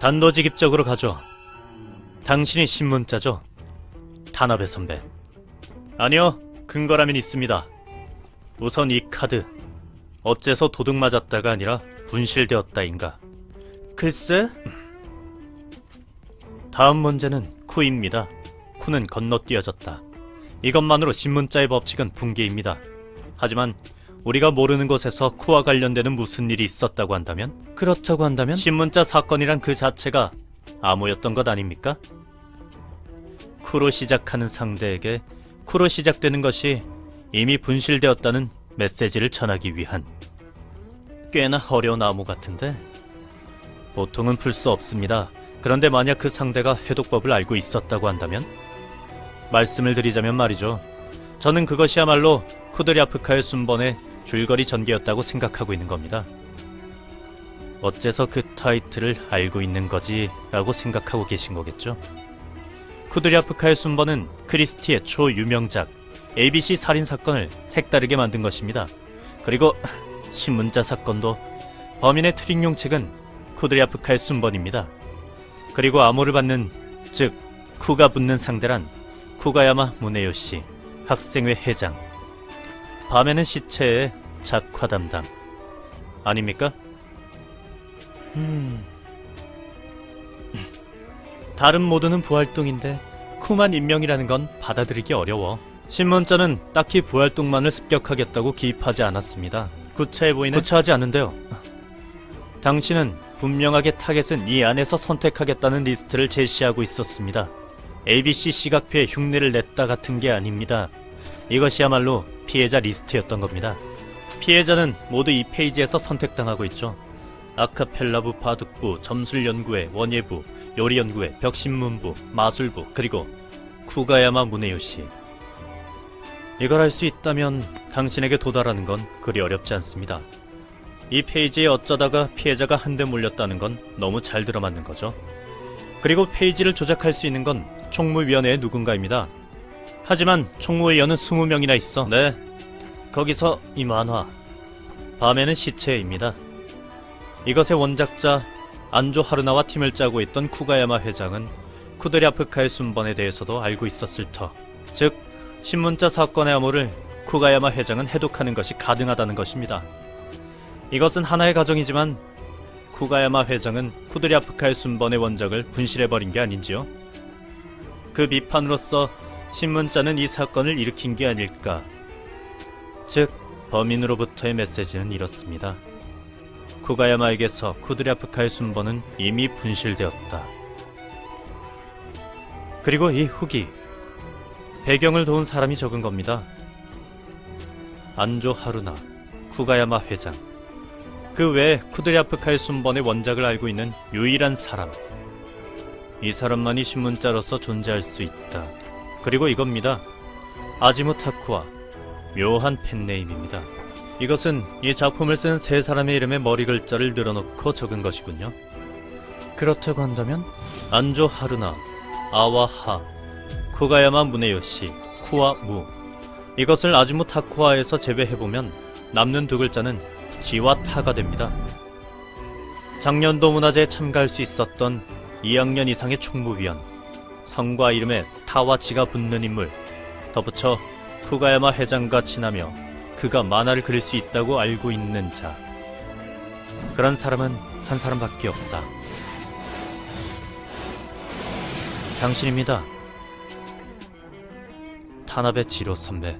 단도직입적으로 가죠. 당신이 신문자죠? 탄압의 선배. 아니요, 근거라면 있습니다. 우선 이 카드. 어째서 도둑 맞았다가 아니라 분실되었다인가. 글쎄? 다음 문제는 쿠입니다. 쿠는 건너뛰어졌다. 이것만으로 신문자의 법칙은 붕괴입니다. 하지만 우리가 모르는 곳에서 쿠와 관련되는 무슨 일이 있었다고 한다면? 그렇다고 한다면? 신문자 사건이란 그 자체가 암호였던 것 아닙니까? 쿠로 시작하는 상대에게 쿠로 시작되는 것이 이미 분실되었다는 메시지를 전하기 위한 꽤나 어려운 암호 같은데 보통은 풀 수 없습니다. 그런데 만약 그 상대가 해독법을 알고 있었다고 한다면 말씀을 드리자면 말이죠. 저는 그것이야말로 쿠드리아프카의 순번의 줄거리 전개였다고 생각하고 있는 겁니다. 어째서 그 타이틀을 알고 있는 거지? 라고 생각하고 계신 거겠죠? 쿠드리아프카의 순번은 크리스티의 초유명작 ABC 살인 사건을 색다르게 만든 것입니다. 그리고 신문자 사건도 범인의 트릭용 책은 쿠드리아프카의 순번입니다. 그리고 암호를 받는 즉 쿠가 붙는 상대란 쿠가야마 무네요시 학생회 회장 밤에는 시체의 작화 담당 아닙니까? 음... 다른 모두는 부활동인데 쿠만 임명이라는 건 받아들이기 어려워. 신문자는 딱히 부활동만을 습격하겠다고 기입하지 않았습니다. 구차해 보이는 구차하지 않은데요. 당신은 분명하게 타겟은 이 안에서 선택하겠다는 리스트를 제시하고 있었습니다. ABC 시각표에 흉내를 냈다 같은 게 아닙니다. 이것이야말로 피해자 리스트였던 겁니다. 피해자는 모두 이 페이지에서 선택당하고 있죠. 아카펠라부 바둑부, 점술연구회, 원예부, 요리연구회, 벽신문부, 마술부, 그리고 쿠가야마 무네요시. 이걸 할 수 있다면 당신에게 도달하는 건 그리 어렵지 않습니다. 이 페이지에 어쩌다가 피해자가 한 대 몰렸다는 건 너무 잘 들어맞는 거죠. 그리고 페이지를 조작할 수 있는 건 총무위원회의 누군가입니다. 하지만 총무위원은 20명이나 있어. 네. 거기서 이 만화. 밤에는 시체입니다. 이것의 원작자 안조 하르나와 팀을 짜고 있던 쿠가야마 회장은 쿠드리아프카의 순번에 대해서도 알고 있었을 터. 즉, 신문자 사건의 암호를 쿠가야마 회장은 해독하는 것이 가능하다는 것입니다. 이것은 하나의 가정이지만 쿠가야마 회장은 쿠드리아프카의 순번의 원작을 분실해버린 게 아닌지요? 그 비판으로서 신문자는 이 사건을 일으킨 게 아닐까. 즉, 범인으로부터의 메시지는 이렇습니다. 쿠가야마에게서 쿠드리아프카의 순번은 이미 분실되었다. 그리고 이 후기, 배경을 도운 사람이 적은 겁니다. 안조 하루나, 쿠가야마 회장. 그 외에 쿠드리아프카의 순번의 원작을 알고 있는 유일한 사람. 이 사람만이 신문자로서 존재할 수 있다. 그리고 이겁니다. 아지무 타쿠와 묘한 펜네임입니다. 이것은 이 작품을 쓴 세 사람의 이름에 머리 글자를 늘어놓고 적은 것이군요. 그렇다고 한다면 안조 하루나, 아와하, 쿠가야마 무네요시, 쿠와 무. 이것을 아즈무 타쿠아에서 제외해보면 남는 두 글자는 지와 타가 됩니다. 작년도 문화제에 참가할 수 있었던 2학년 이상의 총무위원, 성과 이름에 타와 지가 붙는 인물, 덧붙여 쿠가야마 회장과 친하며 그가 만화를 그릴 수 있다고 알고 있는 자. 그런 사람은 한 사람밖에 없다. 당신입니다. 탄압의 지로 선배.